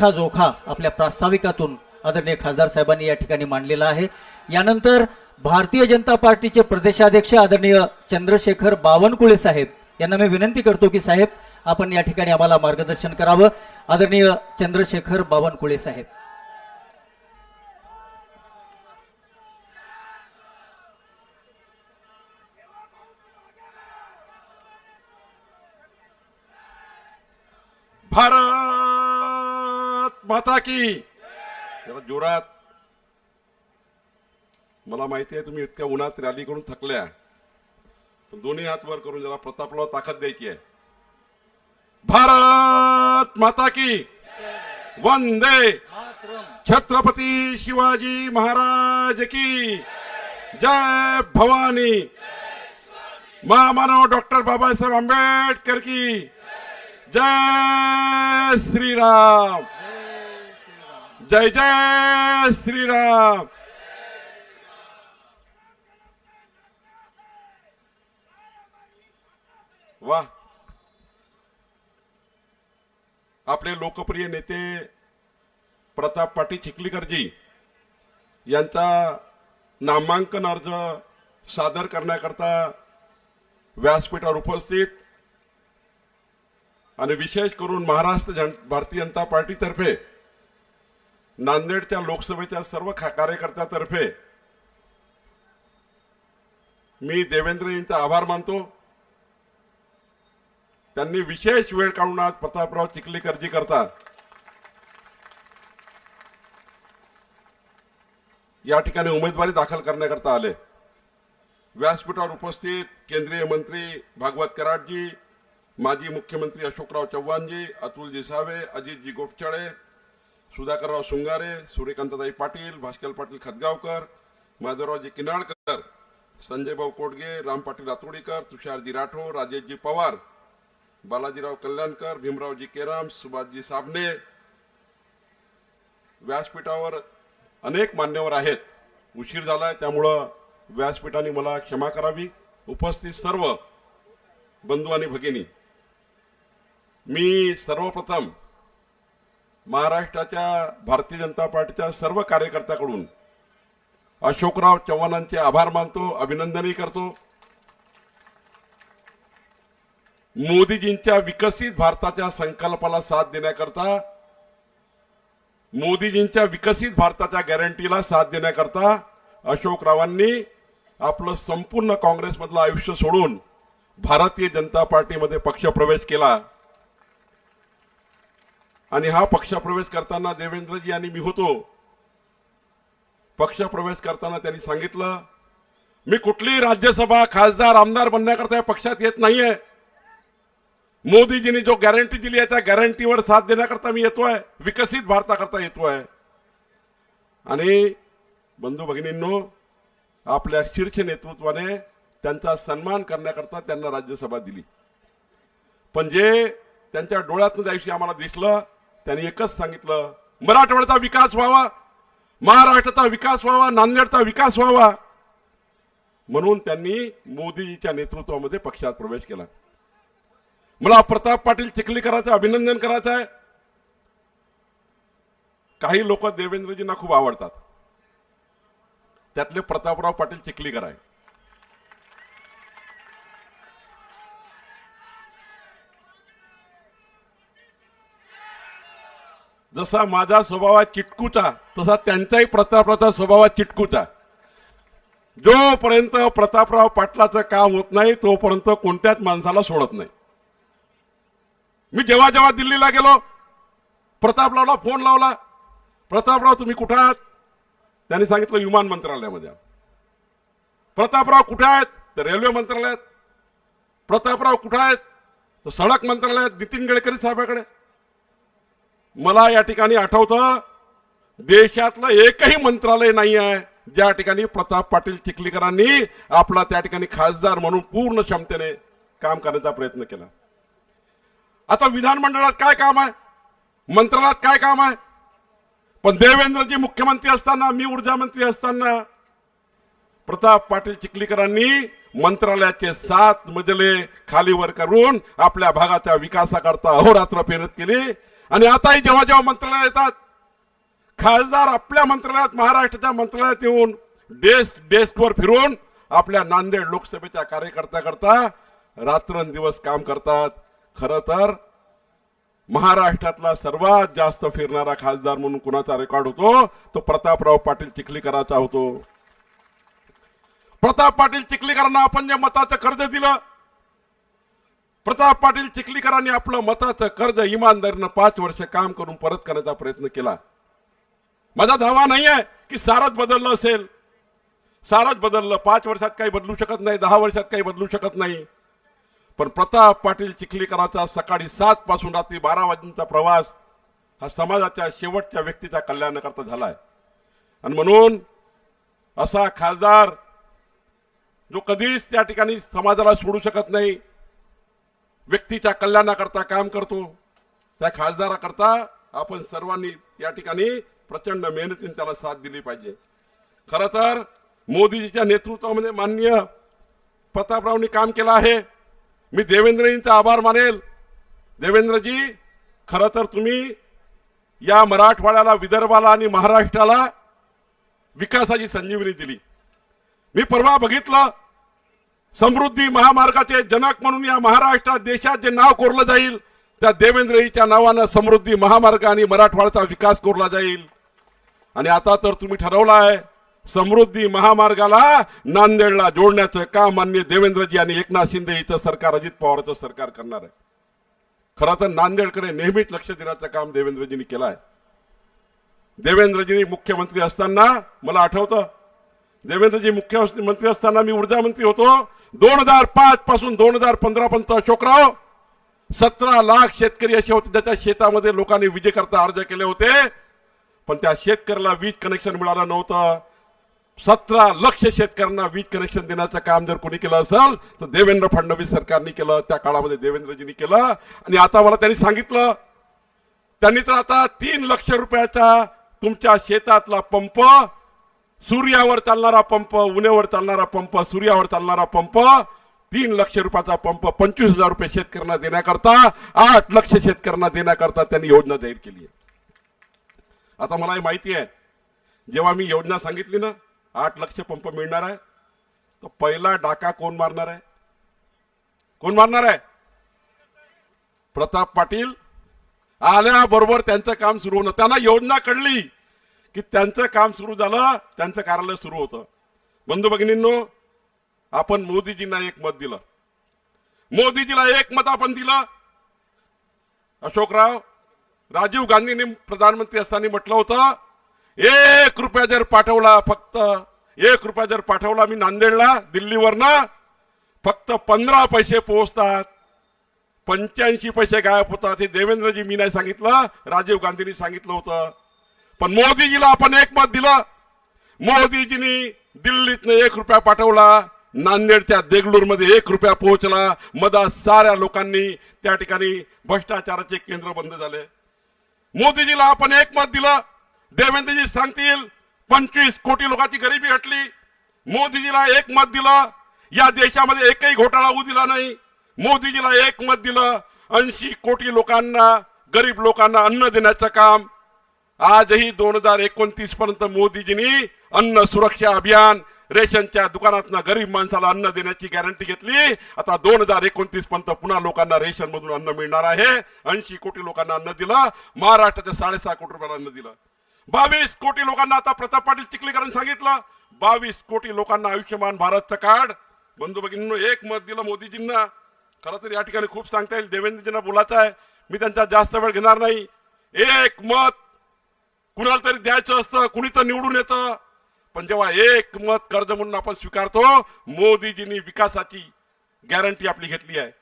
मोठा जोखा आपल्या प्रास्ताविकातून आदरणीय खासदार साहेबांनी या ठिकाणी मांडलेला आहे. यानंतर भारतीय जनता पार्टीचे प्रदेशाध्यक्ष आदरणीय चंद्रशेखर बावनकुळे साहेब यांना मी विनंती करतो की साहेब आपण या ठिकाणी आम्हाला मार्गदर्शन करावं. आदरणीय चंद्रशेखर बावनकुळे साहेब. भारत! माता की. जरा जोरात. मला माहिती आहे तुम्ही इतक्या उन्हात रॅली करून थकल्या. पण दोन्ही हात वर करून जरा प्रतापला ताकद द्यायची आहे. भारत माता की. वंदे. छत्रपती शिवाजी महाराज की. जय भवानी. महामानव डॉक्टर बाबासाहेब आंबेडकर की. जय श्रीराम. जय जय श्रीराम. वा. आपले लोकप्रिय नेते प्रताप पाटील चिखलीकरजी यांचा नामांकन अर्ज सादर करण्याकरता व्यासपीठावर उपस्थित आणि विशेष करून महाराष्ट्र जन भारतीय जनता पार्टीतर्फे नांदेडच्या लोकसभेच्या सर्व कार्यकर्त्यातर्फे मी देवेंद्रजींचा आभार मानतो. त्यांनी विशेष वेळ काढून आज प्रतापराव चिखलीकरजी करता या ठिकाणी उमेदवारी दाखल करण्याकरता आले. व्यासपीठावर उपस्थित केंद्रीय मंत्री भागवत कराडजी माजी मुख्यमंत्री अशोकराव चव्हाणजी अतुलजी सावे अजितजी गोपचाळे सुधाकरराव शृंगारे सूर्यकांतताई पाटील भास्कर पाटील खतगावकर माधवरावजी किनाळकर संजयभाऊ कोटगे राम पाटील रातोडीकर तुषारजी राठोड राजेशजी पवार बालाजीराव कल्याणकर भीमरावजी केराम सुभाषजी साबणे व्यासपीठावर अनेक मान्यवर आहेत. उशीर झाला आहे त्यामुळं व्यासपीठाने मला क्षमा करावी. उपस्थित सर्व बंधू आणि भगिनी मी सर्वप्रथम महाराष्ट्राच्या भारतीय जनता पार्टीच्या सर्व कार्यकर्त्याकडून अशोकराव चव्हाणांचे आभार मानतो अभिनंदनही करतो. मोदीजींच्या विकसित भारताच्या संकल्पाला साथ देण्याकरता मोदीजींच्या विकसित भारताच्या गॅरंटीला साथ देण्याकरता अशोकरावांनी आपलं संपूर्ण काँग्रेसमधलं आयुष्य सोडून भारतीय जनता पार्टीमध्ये पक्षप्रवेश केला. आणि हा पक्षप्रवेश करताना देवेंद्रजी आणि मी होतो. पक्षप्रवेश करताना त्यांनी सांगितलं मी कुठलीही राज्यसभा खासदार आमदार बनण्याकरता या पक्षात येत नाहीये. मोदीजींनी जो गॅरंटी दिली आहे त्या गॅरंटीवर साथ देण्याकरता मी येतोय विकसित भारताकरता येतोय. आणि बंधू भगिनींनो आपल्या शीर्ष नेतृत्वाने त्यांचा सन्मान करण्याकरता त्यांना राज्यसभा दिली. पण जे त्यांच्या डोळ्यातनं त्या आम्हाला दिसलं त्यांनी एकच सांगितलं मराठवाड्याचा विकास व्हावा महाराष्ट्राचा विकास व्हावा नांदेडचा विकास व्हावा. म्हणून त्यांनी मोदीजीच्या नेतृत्वामध्ये पक्षात प्रवेश केला. मला प्रताप पाटील चिखलीकरांचं अभिनंदन करायचं आहे. काही लोक देवेंद्रजींना खूप आवडतात. त्यातले प्रतापराव पाटील चिखलीकर आहे जसा माझा स्वभावात चिटकूचा तसा त्यांचाही प्रतापरावचा स्वभावात चिटकूचा. जोपर्यंत प्रतापराव पाटलाचं काम होत नाही तोपर्यंत कोणत्याच माणसाला सोडत नाही. मी जेव्हा जेव्हा दिल्लीला गेलो प्रतापरावला फोन लावला प्रतापराव तुम्ही कुठं आहात? त्यांनी सांगितलं विमान मंत्रालयामध्ये प्रतापराव कुठे आहेत? तर रेल्वे मंत्रालयात. प्रतापराव कुठं आहेत? तर सडक मंत्रालयात. नितीन गडकरी साहेबाकडे. मला या ठिकाणी आठवतं देशातलं एकही मंत्रालय नाही आहे ज्या ठिकाणी प्रताप पाटील चिखलीकरांनी आपला त्या ठिकाणी खासदार म्हणून पूर्ण क्षमतेने काम करण्याचा प्रयत्न केला. आता विधानमंडळात काय काम आहे? मंत्रालयात काय काम आहे? पण देवेंद्रजी मुख्यमंत्री असताना मी ऊर्जा मंत्री असताना प्रताप पाटील चिखलीकरांनी मंत्रालयाचे सात मजले खालीवर करून आपल्या भागाच्या विकासाकरता अहोरात्र मेहनत केली. आणि आताही जेव्हा जेव्हा मंत्रालयात येतात खासदार आपल्या मंत्रालयात महाराष्ट्राच्या मंत्रालयात येऊन डेस्क डेस्कवर फिरून आपल्या नांदेड लोकसभेच्या कार्यकर्त्या करता रात्रंदिवस काम करतात. खर तर महाराष्ट्रातला सर्वात जास्त फिरणारा खासदार म्हणून कुणाचा रेकॉर्ड होतो? तो प्रतापराव पाटील चिखलीकरांचा होतो. प्रताप पाटील चिखलीकरांना आपण जे मताचं कर्ज दिलं प्रताप पाटील चिखलीकरांनी आपलं मताचं कर्ज इमानदारीनं पाच वर्ष काम करून परत करण्याचा प्रयत्न केला. माझा धावा नाही आहे की सारच बदललं असेल. सारच बदललं. पाच वर्षात काही बदलू शकत नाही दहा वर्षात काही बदलू शकत नाही. पण प्रताप पाटील चिखलीकरांचा सकाळी सात पासून रात्री बारा वाजेचा प्रवास हा समाजाच्या शेवटच्या व्यक्तीच्या कल्याणाकरता झालाय. आणि म्हणून असा खासदार जो कधीच त्या ठिकाणी समाजाला सोडू शकत नाही व्यक्तीच्या कल्याणाकरता काम करतो. त्या खासदाराकरता आपण सर्वांनी या ठिकाणी प्रचंड मेहनतीने त्याला साथ दिली पाहिजे. खरं तर मोदीजीच्या नेतृत्वामध्ये माननीय प्रतापरावनी काम केलं आहे. मी देवेंद्रजींचा आभार मानेल. देवेंद्रजी खरं तर तुम्ही या मराठवाड्याला विदर्भाला आणि महाराष्ट्राला विकासाची संजीवनी दिली. मी परवा बघितलं समृद्धी महामार्गाचे जनक म्हणून या महाराष्ट्रात देशात जे नाव कोरलं जाईल त्या देवेंद्रजीच्या नावानं समृद्धी महामार्ग आणि मराठवाड्याचा विकास कोरला जाईल. आणि आता तर तुम्ही ठरवलं आहे समृद्धी महामार्गाला नांदेडला जोडण्याचं काम मान्य देवेंद्रजी आणि एकनाथ शिंदे इथं सरकार अजित पवारचं सरकार करणार आहे. खरं तर नांदेडकडे नेहमीच लक्ष देण्याचं काम देवेंद्रजींनी केलं आहे देवेंद्रजींनी मुख्यमंत्री असताना मला आठवतं देवेंद्रजी मुख्यमंत्री असताना मी ऊर्जा मंत्री होतो. दोन हजार पाच पासून दोन हजार पंधरा पर्यंत अशोकराव सतरा लाख शेतकरी असे होते. त्याच्या शेतामध्ये लोकांनी विजेकरता अर्ज केले होते. पण त्या शेतकऱ्याला वीज कनेक्शन मिळालं नव्हतं. सतरा लक्ष शेतकऱ्यांना वीज कनेक्शन देण्याचं काम जर कोणी केलं असेल तर देवेंद्र फडणवीस सरकारने केलं. त्या काळामध्ये देवेंद्रजींनी केलं. आणि आता मला त्यांनी सांगितलं त्यांनी तर आता तीन लक्ष रुपयाचा तुमच्या शेतातला पंप सूर्यावर चालणारा पंप उन्हेवर चालणारा पंप सूर्यावर चालणारा पंप तीन लक्ष रुपयाचा पंप पंचवीस हजार रुपये शेतकऱ्यांना देण्याकरता आठ लक्ष शेतकऱ्यांना देण्याकरता त्यांनी योजना जाहीर केली आहे. आता मला हे माहिती आहे जेव्हा मी योजना सांगितली ना आठ लक्ष पंप मिळणार आहे तर पहिला डाका कोण मारणार आहे? कोण मारणार आहे? प्रताप पाटील. आल्याबरोबर त्यांचं काम सुरू होणं त्यांना योजना कळली. की त्यांचं काम सुरू झालं त्यांचं कार्यालय सुरू होतं. बंधू भगिनींनो आपण मोदीजींना एक मत दिलं. मोदीजीला एक मत आपण दिलं. अशोकराव राजीव गांधींनी प्रधानमंत्री असताना म्हटलं होतं एक रुपया जर पाठवला फक्त एक रुपया जर पाठवला मी नांदेडला दिल्लीवरनं फक्त पंधरा पैसे पोहोचतात. पंच्याऐंशी पैसे गायब होतात हे देवेंद्रजी मी नाही सांगितलं राजीव गांधींनी सांगितलं होतं. पण मोदीजीला आपण एक मत दिलं. मोदीजींनी दिल्लीतनं एक रुपया पाठवला नांदेडच्या देगलूरमध्ये एक रुपया पोहोचला. मधा साऱ्या लोकांनी त्या ठिकाणी भ्रष्टाचाराचे केंद्र बंद झाले. मोदीजीला आपण एक मत दिलं. देवेंद्रजी सांगतील पंचवीस कोटी लोकांची गरिबी हटली. मोदीजीला एक मत दिलं. या देशामध्ये एकही घोटाळा होऊ दिला नाही. मोदीजीला एक मत दिलं ऐंशी कोटी लोकांना गरीब लोकांना अन्न देण्याचं काम आजही दोन हजार एकोणतीस पर्यंत मोदीजींनी अन्न सुरक्षा अभियान रेशनच्या दुकानातनं गरीब माणसाला अन्न देण्याची गॅरंटी घेतली. आता दोन हजार एकोणतीस पर्यंत पुन्हा लोकांना रेशन मधून अन्न मिळणार आहे. ऐंशी कोटी लोकांना अन्न दिलं. महाराष्ट्राच्या साडेसहा कोटी रुपयाला अन्न दिलं. बावीस कोटी लोकांना आता प्रताप पाटील चिखलीकरांनी सांगितलं. बावीस कोटी लोकांना आयुष्यमान भारतचं कार्ड. बंधू भगिनींनो एक मत दिलं मोदीजींना. खरं तर या ठिकाणी खूप सांगता येईल. देवेंद्रजींना बोलायचं आहे. मी त्यांचा जास्त वेळ घेणार नाही. एक मत कुणाला तरी द्यायचं असतं कुणी तर निवडून येतं. पण जेव्हा एक मत कर्ज म्हणून आपण स्वीकारतो मोदीजींनी विकासाची गॅरंटी आपली घेतली आहे.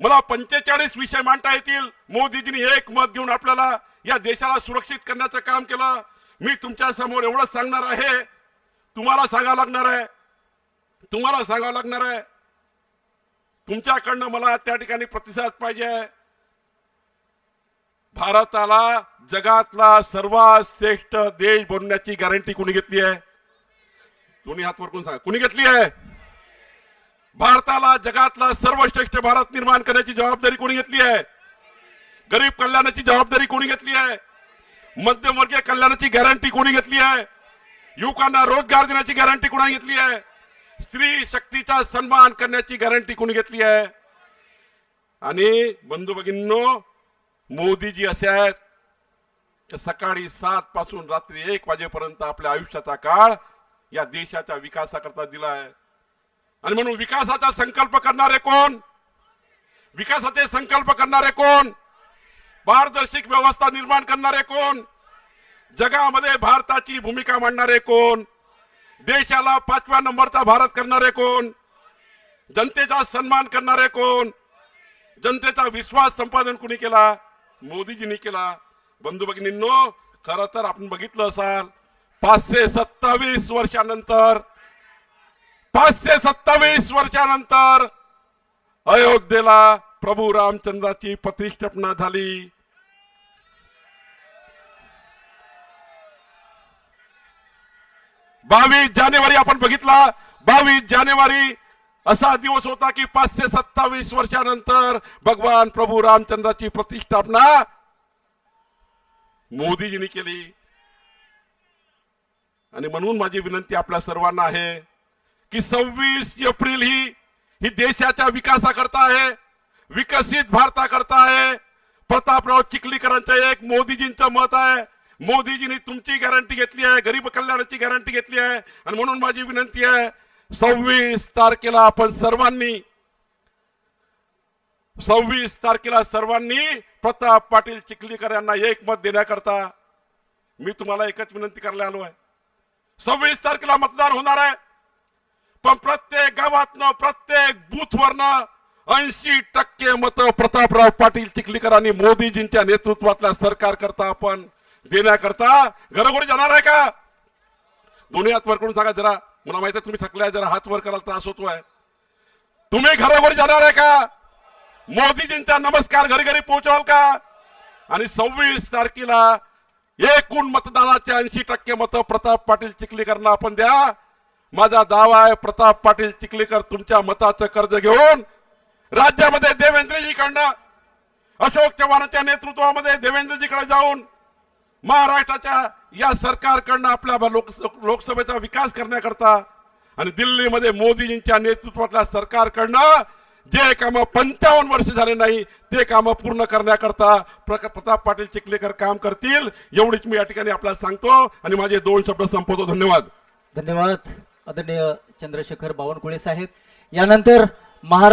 मला पंचेचाळीस विषय मांडता येतील. मोदीजींनी एक मत देऊन आपल्याला या देशाला सुरक्षित करण्याचं काम केलं. मी तुमच्यासमोर एवढंच सांगणार आहे. तुम्हाला सांगावं लागणार आहे. तुम्हाला सांगावं लागणार आहे. तुमच्याकडनं मला त्या ठिकाणी प्रतिसाद पाहिजे. आहे भारताला जगातला सर्वात श्रेष्ठ देश बनण्याची गॅरंटी कोणी घेतली आहे? दोन्ही हात वरकून सांगा. कुणी घेतली आहे? भारताला जगातला सर्वश्रेष्ठ भारत निर्माण करण्याची जबाबदारी कोणी घेतली आहे? गरीब कल्याणाची जबाबदारी कोणी घेतली आहे? मध्यमवर्गीय कल्याणाची गॅरंटी कोणी घेतली आहे? युवकांना रोजगार देण्याची गॅरंटी कोणी घेतली आहे? स्त्री शक्तीचा सन्मान करण्याची गॅरंटी कोणी घेतली आहे? आणि बंधू भगिनींनो मोदीजी असे आहेत सकाळी सात पासून रात्री एक वाजेपर्यंत आपल्या आयुष्याचा काळ या देशाच्या विकासाकरता दिला आहे आणि म्हणून विकासाचा संकल्प करणारे कोण? विकासाचे संकल्प करणारे कोण? पारदर्शक व्यवस्था निर्माण करणारे कोण? जगामध्ये भारताची भूमिका मांडणारे कोण? देशाला पाचव्या नंबरचा भारत करणारे कोण? जनतेचा सन्मान करणारे कोण? जनतेचा विश्वास संपादन कुणी केला? मोदीजींनी केला. बंधू भगिनींनो खर तर आपण बघितलं असाल पाचशे सत्तावीस वर्षानंतर पाचशे सत्तावीस वर्षानंतर अयोध्येला प्रभू रामचंद्राची प्रतिष्ठापना झाली. बावीस जानेवारी आपण बघितला. बावीस जानेवारी असा दिवस होता की पाचशे सत्तावीस वर्षानंतर भगवान प्रभू रामचंद्राची प्रतिष्ठापना मोदीजींनी केली. आणि म्हणून माझी विनंती आपल्या सर्वांना आहे की सव्वीस एप्रिल ही ही देशाच्या विकासाकरता आहे विकसित भारताकरता आहे. प्रतापराव चिखलीकरांचं एक मोदीजींचं मत आहे. मोदीजींनी तुमची गॅरंटी घेतली आहे गरीब कल्याणाची गॅरंटी घेतली आहे. आणि म्हणून माझी विनंती आहे सव्वीस तारखेला आपण सर्वांनी सव्वीस तारखेला सर्वांनी प्रताप पाटील चिखलीकर यांना एक मत देण्याकरता मी तुम्हाला एकच विनंती करायला आलो आहे. सव्वीस तारखेला मतदान होणार आहे. पण प्रत्येक गावातनं प्रत्येक बूथवरनं ऐंशी टक्के मत प्रतापराव पाटील चिखलीकर आणि मोदीजींच्या नेतृत्वातल्या सरकार करता आपण देण्याकरता घरोघरी जाणार आहे का? दोन्ही हात वर करून सांगा जरा. मला माहिती आहे तुम्ही थकलाय जरा हात वर करायला त्रास होतोय. तुम्ही घरोघरी जाणार आहे का? मोदीजींचा नमस्कार घरी घरी पोहोचवाल का? आणि सव्वीस तारखेला एकूण मतदानाचे ऐंशी टक्के मतं प्रताप पाटील चिखलीकरना आपण द्या. माझा दावा आहे प्रताप पाटील चिखलीकर तुमच्या मताचं कर्ज घेऊन राज्यामध्ये देवेंद्रजीकडनं अशोक चव्हाणांच्या नेतृत्वामध्ये देवेंद्रजीकडे जाऊन महाराष्ट्राच्या या सरकारकडनं आपल्या लोक लोकसभेचा विकास करण्याकरता आणि दिल्लीमध्ये मोदीजींच्या नेतृत्वातल्या सरकारकडनं जे कामं पंचावन्न वर्ष झाले नाही ते कामं पूर्ण करण्याकरता प्र- प्रताप पाटील चिखलेकर काम करतील एवढीच मी या ठिकाणी आपल्याला सांगतो आणि माझे दोन शब्द संपवतो. धन्यवाद. धन्यवाद. आदरणीय चंद्रशेखर बावनकुळे साहेब. यानंतर महाराष्ट्र